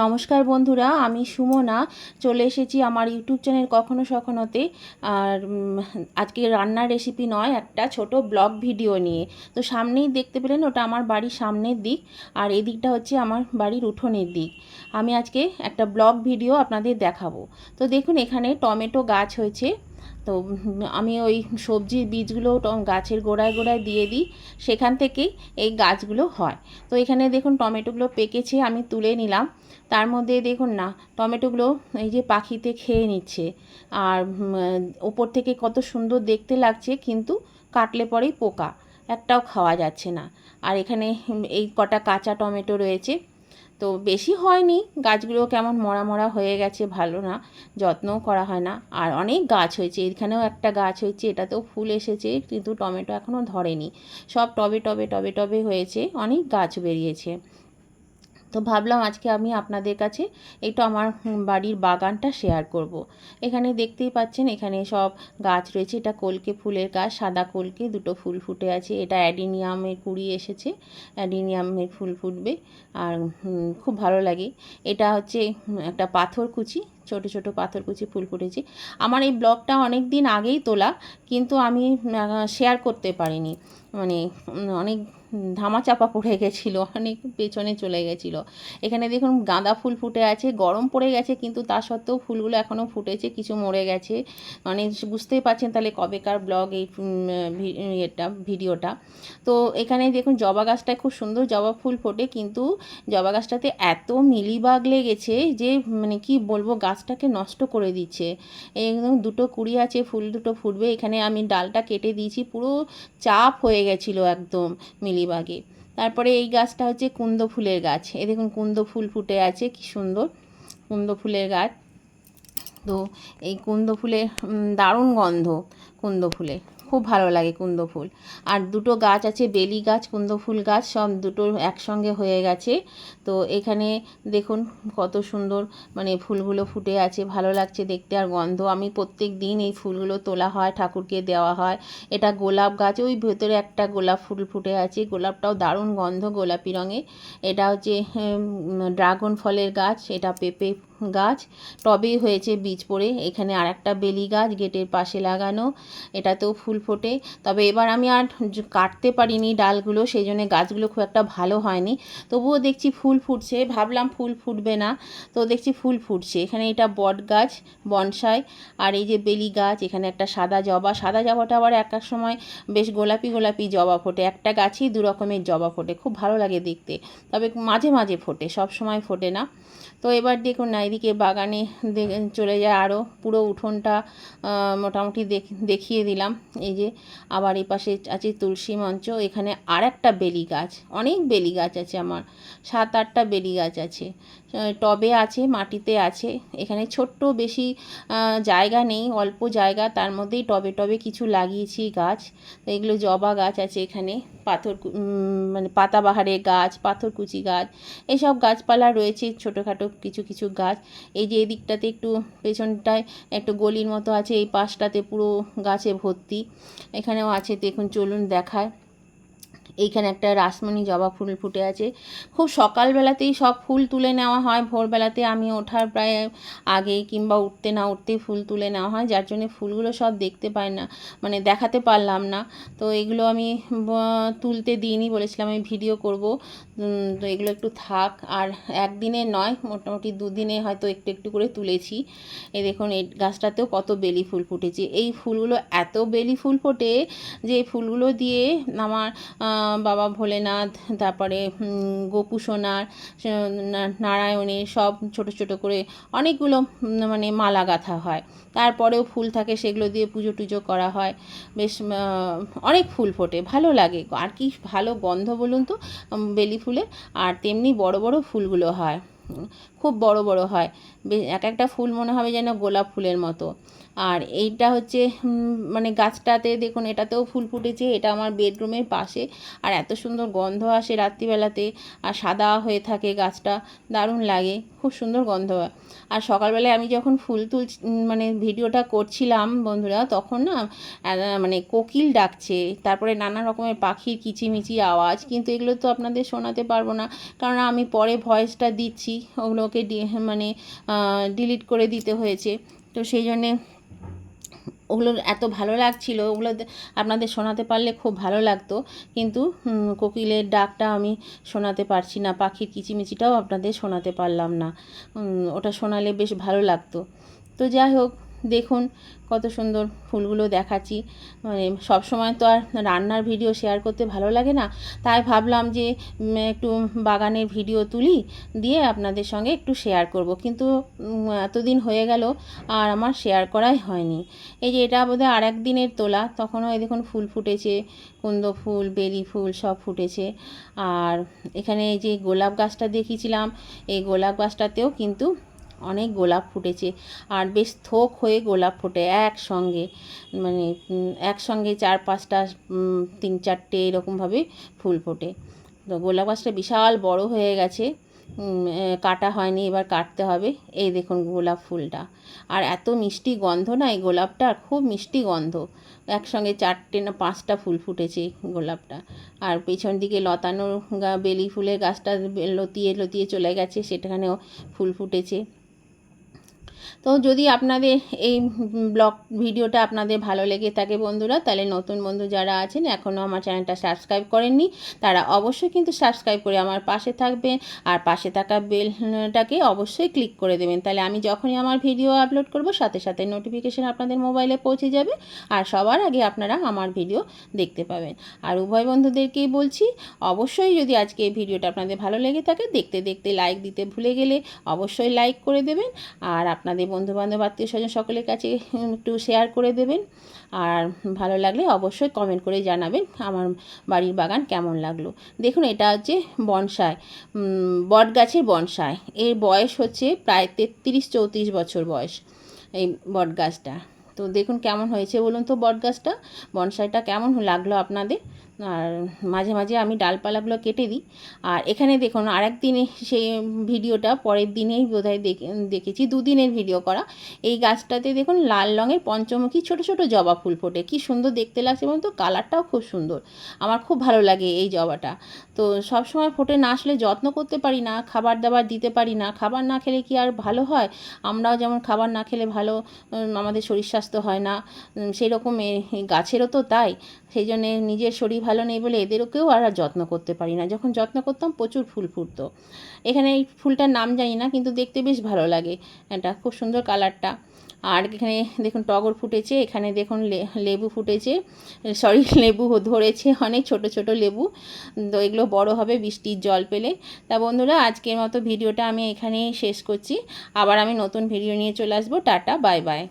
নমস্কার বন্ধুরা, আমি সুমনা। চলে এসেছি আমার ইউটিউব চ্যানেল কখনো সখনোতে। আর আজকে রান্নার রেসিপি নয়, একটা ছোট ব্লগ ভিডিও নিয়ে। তো সামনেই দেখতে পেলেন, ওটা আমার বাড়ির সামনের দিক। আর এই দিকটা হচ্ছে আমার বাড়ির উঠোনের দিক। আমি আজকে একটা ব্লগ ভিডিও আপনাদের দেখাবো। তো দেখুন, এখানে টমেটো গাছ হয়েছে। তো আমি ওই সবজির বীজগুলো গাছের গোড়ায় গোড়ায় দিয়ে দিই, সেখান থেকেই এই গাছগুলো হয়। তো এখানে দেখুন টমেটোগুলো পেকেছে, আমি তুলে নিলাম। তার মধ্যে দেখুন না, টমেটোগুলো এই যে পাখিতে খেয়ে নিচ্ছে। আর ওপর থেকে কত সুন্দর দেখতে লাগছে, কিন্তু কাটলে পরেই পোকা, একটাও খাওয়া যাচ্ছে না। আর এখানে এই কটা কাঁচা টমেটো রয়েছে তো বেশি হয়নি। গাছগুলো কেমন মরা মরা হয়ে গেছে, ভালো না, যত্নও করা হয় না। আর অনেক গাছ হয়েছে, এখানেও একটা গাছ হয়েছে, এটাতেও ফুল এসেছে, কিন্তু টমেটো এখনও ধরেনি। সব টবে টবে টবে টবে হয়েছে, অনেক গাছ বেরিয়েছে। তো ভাবলাম আজকে আমি আপনাদের কাছে একটু আমার বাড়ির বাগানটা শেয়ার করব। এখানে দেখতেই পাচ্ছেন, এখানে সব গাছ রয়েছে। এটা কলকে ফুলের গাছ, সাদা কলকে দুটো ফুল ফুটে আছে। এটা অ্যাডিনিয়ামের কুড়ি এসেছে অ্যাডিনিয়ামের ফুল ফুটবে। আর খুব ভালো লাগে। এটা হচ্ছে একটা পাথর পাথরকুচি। ছোট ছোট পাথরকুচি ফুল ফুটেছে আমার এই ব্লগটা অনেক দিন আগেই তোলা, কিন্তু আমি শেয়ার করতে পারিনি। মানে অনেক ধামাচাপা পড়ে গেছিল, অনেক পেছনে চলে গেছিল। এখানে দেখুন, গাঁদা ফুল ফুটে আছে, গরম পড়ে গেছে, কিন্তু তা সত্ত্বেও ফুলগুলো এখনও ফুটেছে, কিছু মরে গেছে। মানে বুঝতেই পারছেন তাহলে কবেকার ব্লগ এই এটা ভিডিওটা। তো এখানে দেখুন, জবা গাছটায় খুব সুন্দর জবা ফুল ফোটে, কিন্তু জবা গাছটাতে এত মিলিবাগ লেগেছে যে মানে কি বলব গাছটাকে নষ্ট করে দিচ্ছে। একদম দুটো কুড়ি আছে, ফুল দুটো ফুটবে। এখানে আমি ডালটা কেটে দিয়েছি, পুরো চাপ হয়ে গেছিল একদম মিলিবাগে। তারপরে এই গাছটা হচ্ছে কুন্দ ফুলের গাছ। এ দেখুন, কুন্দ ফুল ফুটে আছে, কি সুন্দর কুন্দ ফুলের গাছ। তো এই কুন্দ ফুলের দারুণ গন্ধ কুন্দ ফুলে। খুব ভালো লাগে কুন্দ ফুল। আর দুটো গাছ আছে, বেলি গাছ, কুন্দ ফুল গাছ, সব দুটো একসঙ্গে হয়ে গেছে। তো এখানে দেখুন কত সুন্দর মানে ফুলগুলো ফুটে আছে, ভালো লাগছে দেখতে আর গন্ধ। আমি প্রত্যেক দিন এই ফুলগুলো তোলা হয়, ঠাকুরকে দেওয়া হয়। এটা গোলাপ গাছ, ওই ভেতরে একটা গোলাপ ফুল ফুটে আছে। গোলাপটাও দারুণ গন্ধ গোলাপি রঙের। এটা হচ্ছে ড্রাগন ফলের গাছ, এটা পেঁপে গাছ, টবেই হয়েছে বীজ পড়ে। এখানে আর একটা বেলি গাছ গেটের পাশে লাগানো, এটাতেও ফুল ফোটে। তবে এবার আমি আর কাটতে পারিনি ডালগুলো সেই জন্য গাছগুলো খুব একটা ভালো হয়নি। তবুও দেখছি ফুল ফুটছে, ভাবলাম ফুল ফুটবে না। তো দেখছি ফুল ফুটছে। এখানে এটা বট গাছ, বনসাই, আর এই যে বেলি গাছ, এখানে একটা সাদা জবা। সাদা জবাটা আবার এক এক সময় বেশ গোলাপি গোলাপি জবা ফোটে। একটা গাছেই দু রকমের জবা ফোটে। খুব ভালো লাগে দেখতে। তবে মাঝে মাঝে ফোটে, সব সময় ফোটে না। তো এবার দেখুন না এদিকে বাগানে চলে যায়। আরও পুরো উঠোনটা মোটামুটি দেখ- দেখিয়ে দিলাম। এই যে আবার এই পাশে আছে তুলসী মঞ্চ, এখানে আর একটা বেলি গাছ অনেক বেলি গাছ আছে আমার সাত আটটা বেলি গাছ আছে টবে আছে, মাটিতে আছে, এখানে ছোট্ট বেশি জায়গা নেই, অল্প জায়গা, তার মধ্যেই টবে টবে কিছু লাগিয়েছি গাছ। এগুলো জবা গাছ আছে এখানে, পাথর মানে পাতাবাহারের গাছ, পাথরকুচি গাছ, এসব গাছপালা রয়েছে, ছোটোখাটো কিছু কিছু গাছ। এই যে এদিকটাতে একটু পেছনটায় একটু গলির মতো আছে, এই পাশটাতে পুরো গাছে ভর্তি। এখানেও আছে, দেখুন, চলুন দেখায়। এইখানে একটা রাসমণি জবা ফুল ফুটে আছে। খুব সকালবেলাতেই সব ফুল তুলে নেওয়া হয়। ভোরবেলাতে আমি ওঠার প্রায় আগে কিংবা উঠতে না উঠতেই ফুল তুলে নেওয়া হয়। যার জন্য ফুলগুলো সব দেখতে পাই না মানে দেখাতে পারলাম না। তো এগুলো আমি তুলতে দিইনি বলেছিলাম আমি ভিডিও করব। তো এগুলো একটু থাক। আর একদিনে নয়, মোটামুটি দুদিনে হয়তো একটু একটু করে তুলেছি। এই দেখুন, এই গাছটাতেও কত বেলি ফুল ফুটেছে। এই ফুলগুলো এত বেলি ফুল ফোটে যে ফুলগুলো দিয়ে আমার বাবা ভোলেনাথ, তারপরে গোপু সোনার নারায়ণের সব ছোট ছোট করে অনেকগুলো মানে মালা গাঁথা হয়। তারপরেও ফুল থাকে, সেগুলো দিয়ে পুজো টুজো করা হয়। বেশ অনেক ফুল ফোটে, ভালো লাগে। আর কি ভালো গন্ধ বলুন তো বেলি ফুলে, আর তেমনি বড় বড় ফুলগুলো হয়। খুব বড় বড় হয়। এক একটা ফুল মনে হবে যেন গোলাপ ফুলের মতো। আর এইটা হচ্ছে মানে গাছটাতে দেখুন এটাতেও ফুল ফুটেছে, এটা আমার বেডরুমের পাশে। আর এত সুন্দর গন্ধ আসে রাত্রিবেলাতে, আর সাদা হয়ে থাকে গাছটা, দারুণ লাগে, খুব সুন্দর গন্ধ। হয় আর সকালবেলায় আমি যখন ফুল তুল মানে ভিডিওটা করছিলাম বন্ধুরা, তখন না মানে কোকিল ডাকছে, তারপরে নানা রকমের পাখির কিচিমিচি আওয়াজ, কিন্তু এগুলো তো আপনাদের শোনাতে পারব না, কারণ আমি পরে ভয়েসটা দিচ্ছি, ওগুলোকে মানে ডিলিট করে দিতে হয়েছে। তো সেই জন্যে ওগুলো এত ভালো লাগছিল, ওগুলো আপনাদের শোনাতে পারলে খুব ভালো লাগতো। কিন্তু কোকিলের ডাকটা আমি শোনাতে পারছি না, পাখির কিচিমিচিটাও আপনাদের শোনাতে পারলাম না। ওটা শোনালে বেশ ভালো লাগতো। তো যাই হোক দেখুন কত সুন্দর ফুলগুলো দেখাচ্ছি। মানে সব সময় তো আর রান্নার ভিডিও শেয়ার করতে ভালো লাগে না। তাই ভাবলাম যে একটু বাগানের ভিডিও তুলি, দিয়ে আপনাদের সঙ্গে একটু শেয়ার করব। কিন্তু এতদিন হয়ে গেল আর আমার শেয়ার করাই হয়নি। এই যে এটা বোধহয় আর এক দিনের তোলা, তখনও এই দেখুন ফুল ফুটেছে, কুন্দ ফুল, বেলি ফুল সব ফুটেছে। আর এখানে যে গোলাপ গাছটা দেখিয়েছিলাম, এই গোলাপ গাছটাতেও কিন্তু অনেক গোলাপ ফুটেছে। আর বেশ থোক হয়ে গোলাপ ফোটে একসঙ্গে। মানে একসঙ্গে চার পাঁচটা তিন চারটে এরকমভাবে ফুল ফোটে। তো গোলাপ গাছটা বিশাল বড় হয়ে গেছে। কাটা হয়নি, এবার কাটতে হবে। এই দেখুন গোলাপ ফুলটা। আর এত মিষ্টি গন্ধ না এই গোলাপটার খুব মিষ্টি গন্ধ। একসঙ্গে চারটে না পাঁচটা ফুল ফুটেছে গোলাপটা। আর পেছন দিকে লতানো বেলি ফুলের গাছটা লতিয়ে লতিয়ে চলে গেছে, সেখানেও ফুল ফুটেছে। তো যদি আপনাদের এই ব্লগ ভিডিওটা আপনাদের ভালো লেগে থাকে বন্ধুরা, তাহলে নতুন বন্ধু যারা আছেন এখনও আমার চ্যানেলটা সাবস্ক্রাইব করেননি, তারা অবশ্যই কিন্তু সাবস্ক্রাইব করে আমার পাশে থাকবেন আর পাশে থাকা বেলটাকে অবশ্যই ক্লিক করে দেবেন। তাহলে আমি যখনই আমার ভিডিও আপলোড করব, সাথে সাথে নোটিফিকেশান আপনাদের মোবাইলে পৌঁছে যাবে আর সবার আগে আপনারা আমার ভিডিও দেখতে পাবেন। আর উভয় বন্ধুদেরকেই বলছি, অবশ্যই যদি আজকে এই ভিডিওটা আপনাদের ভালো লেগে থাকে, দেখতে দেখতে লাইক দিতে ভুলে গেলে অবশ্যই লাইক করে দেবেন আর আপনাদের বন্ধুবান্ধব আত্মীয় স্বজন সকলের কাছে একটু শেয়ার করে দেবেন। আর ভালো লাগলে অবশ্যই কমেন্ট করে জানাবেন আমার বাড়ির বাগান কেমন লাগল। দেখুন, এটা হচ্ছে বনসাই বট গাছের বনসাই। এর বয়স হচ্ছে প্রায় তেত্রিশ চৌত্রিশ বছর বয়স এই বট গাছটা তো দেখুন, কেমন হয়েছে বলুন তো বট গাছটা বনসাইটা কেমন লাগল আপনাদের? আর মাঝে মাঝে আমি ডালপালাগুলো কেটে দিই। আর এখানে দেখুন আরেক দিনে সেই ভিডিওটা পরের দিনেই বোধহয় দেখে, দেখেছি, দুদিনের ভিডিও করা। এই গাছটাতে দেখুন, লাল রঙের পঞ্চমুখী ছোট ছোট জবা ফুল ফোটে। কি সুন্দর দেখতে লাগছে বলুন তো, কালারটাও খুব সুন্দর। আমার খুব ভালো লাগে এই জবাটা। তো সব সময় ফোটে, না আসলে যত্ন করতে পারি না, খাবার দাবার দিতে পারি না। খাবার না খেলে কি আর ভালো হয়? আমরাও যেমন খাবার না খেলে ভালো আমাদের শরীর স্বাস্থ্য হয় না। সেই রকম গাছেরও তো তাই। সেই জন্যে নিজের শরীর ভালো নেই বলে এদেরকেও আর যত্ন করতে পারি না। যখন যত্ন করতাম প্রচুর ফুল ফুটতো। এখানে এই ফুলটার নাম জানি না, কিন্তু দেখতে বেশ ভালো লাগে। এটা খুব সুন্দর কালারটা। আর এখানে দেখুন টগর ফুটেছে, এখানে দেখুন লেবু ফুটেছে, সরি, লেবু ধরেছে, অনেক ছোট ছোট লেবু। তো এগুলো বড় হবে বৃষ্টির জল পেলে। তা বন্ধুরা, আজকের মতো ভিডিওটা আমি এখানেই শেষ করছি। আবার আমি নতুন ভিডিও নিয়ে চলে আসব। Tata, bye bye.